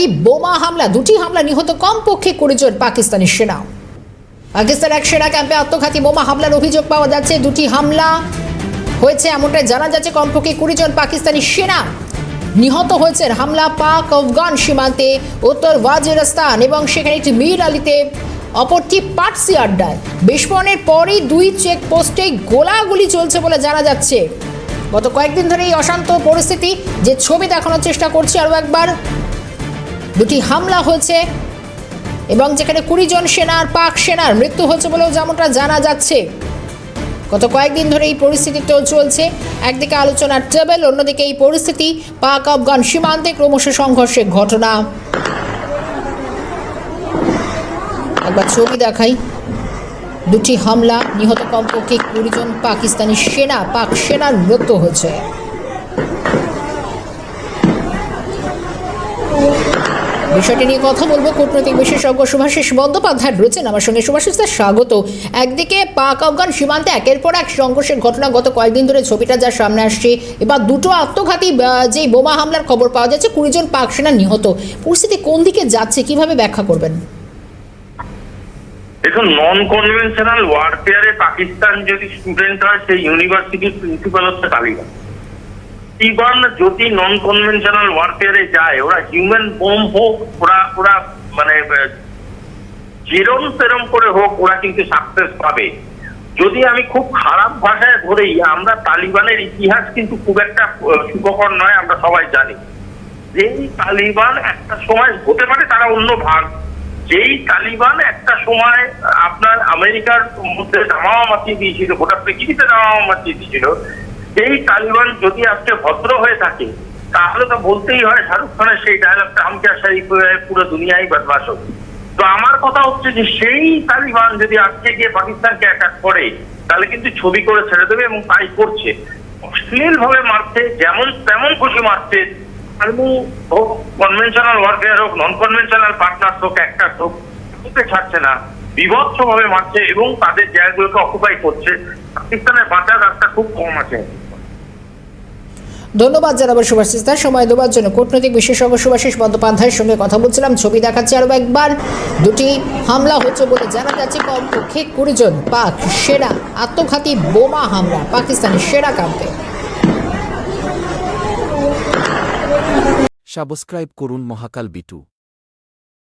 আত্মঘাতী বোমা হামলা, দুটি হামলা নিহত কমপক্ষে কুড়ি জন পাকিস্তানি সেনা। পাকিস্তান এক সেনা ক্যাম্পে আত্মঘাতী বোমা হামলার অভিযোগ পাওয়া যাচ্ছে। দুটি হামলা হয়েছে এমনটাই জানা যাচ্ছে কমপক্ষে কুড়ি জন পাকিস্তানি সেনা। নিহত হয়েছে হামলা পাক, আফগান সীমান্তে, উত্তর ওয়াজিরিস্তান এবং সেখানে একটি মীর আলীতে অপরটি পাটসি আড্ডায়। বিস্ফোরণের পরই দুই চেকপোস্টে গোলাগুলি চলছে বলে জানা যাচ্ছে। গত কয়েকদিন ধরে এই অশান্ত পরিস্থিতি, যে ছবি দেখানোর চেষ্টা করছি, আরও একবার দুটি হামলা হয়েছে এবং যেখানে কুড়ি জন সেনার, পাক সেনার মৃত্যু হয়েছে বলেও যেমনটা জানা যাচ্ছে। গত কয়েকদিন ধরে এই পরিস্থিতি তো চলছে। একদিকে আলোচনার টেবিল, অন্যদিকে এই পরিস্থিতি। পাক, আফগান সীমান্তে ক্রমশ সংঘর্ষের ঘটনা। একবার ছবি দেখাই। দুটি হামলা, নিহত কমপক্ষে কুড়ি জন পাকিস্তানি সেনা, পাক সেনার মৃত্যু হয়েছে। বিষয়টি নিয়ে কথা বলব কূটনৈতিক বিশেষজ্ঞ সুভাষিস বন্দ্যোপাধ্যায় রয়েছেন। আমার সঙ্গে স্যার স্বাগত। একদিকে পাক আফগান সীমান্তে একের পর এক সংঘর্ষের ঘটনা গত কয়েকদিন ধরে ছবিটা যা সামনে আসছে। এবার দুটো আত্মঘাতী যে বোমা হামলার খবর পাওয়া যাচ্ছে, কুড়ি জন পাক সেনা নিহত। পরিস্থিতি কোন দিকে যাচ্ছে, কীভাবে ব্যাখ্যা করবেন? দেখুন নন কনভেনশনাল ওয়ারফেয়ারে পাকিস্তান যদি স্টুডেন্ট হয়, সেই ইউনিভার্সিটির প্রিন্সিপাল হচ্ছে তালিবান। ইভান যদি নন কনভেনশনাল ওয়ারফেয়ারে যায়, ওরা হিউম্যান বোম হোক, ওরা ওরা মানে যেরম সেরম করে হোক, ওরা কিন্তু সাকসেস পাবে। যদি আমি খুব খারাপ ভাষায় ধরেই আমরা তালিবানের ইতিহাস কিন্তু খুব একটা সুখকর নয়, আমরা সবাই জানি। যেই তালিবান একটা সময়, হতে পারে তারা অন্য ভাগ, যেই তালিবান একটা সময় আপনার আমেরিকার মধ্যে দামামা মাতিয়ে দিয়েছিল, গোটা পৃথিবীতে দামামা মাতিয়ে দিয়েছিল সেই তালিবান যদি আজকে ভদ্র হয়ে থাকে, তাহলে তো বলতেই হয় শাহরুখ খানের সেই ডায়লগটা হামকে আশাই পুরো দুনিয়ায় বদমাস হোক তো আমার কথা হচ্ছে যে সেই তালিবান যদি আজকে গিয়ে পাকিস্তানকে অ্যাটাক করে, তাহলে কিন্তু ছবি করে ছেড়ে দেবে এবং তাই করছে। অশ্লীল ভাবে মারছে, যেমন তেমন খুশি মারছে। আর্মি হোক কনভেনশনাল ওয়ারফেয়ার হোক নন কনভেনশনাল পার্টনার হোক একটা হোক কাউকে ছাড়ছে না। বিভৎস ভাবে মারছে এবং তাদের জায়গাগুলোকে অকুপাই করছে। পাকিস্তানের বাঁচার রাস্তা খুব কম আছে। ধন্যবাদ জানাব শুভাশিস দাস সময় দেওয়ার জন্য কূটনৈতিক বিশেষজ্ঞ শুভাশিস বন্দ্যোপাধ্যায়ের সঙ্গে কথা বলছিলাম। ছবি দেখাচ্ছি আরও একবার। দুটি হামলা হচ্ছে বলে জানা যাচ্ছে। কমপক্ষে কুড়িজন পাক সেনা আত্মঘাতী বোমা হামলা পাকিস্তানের সেরা ক্যাম্পে সাবস্ক্রাইব করুন মহাকাল বিটু।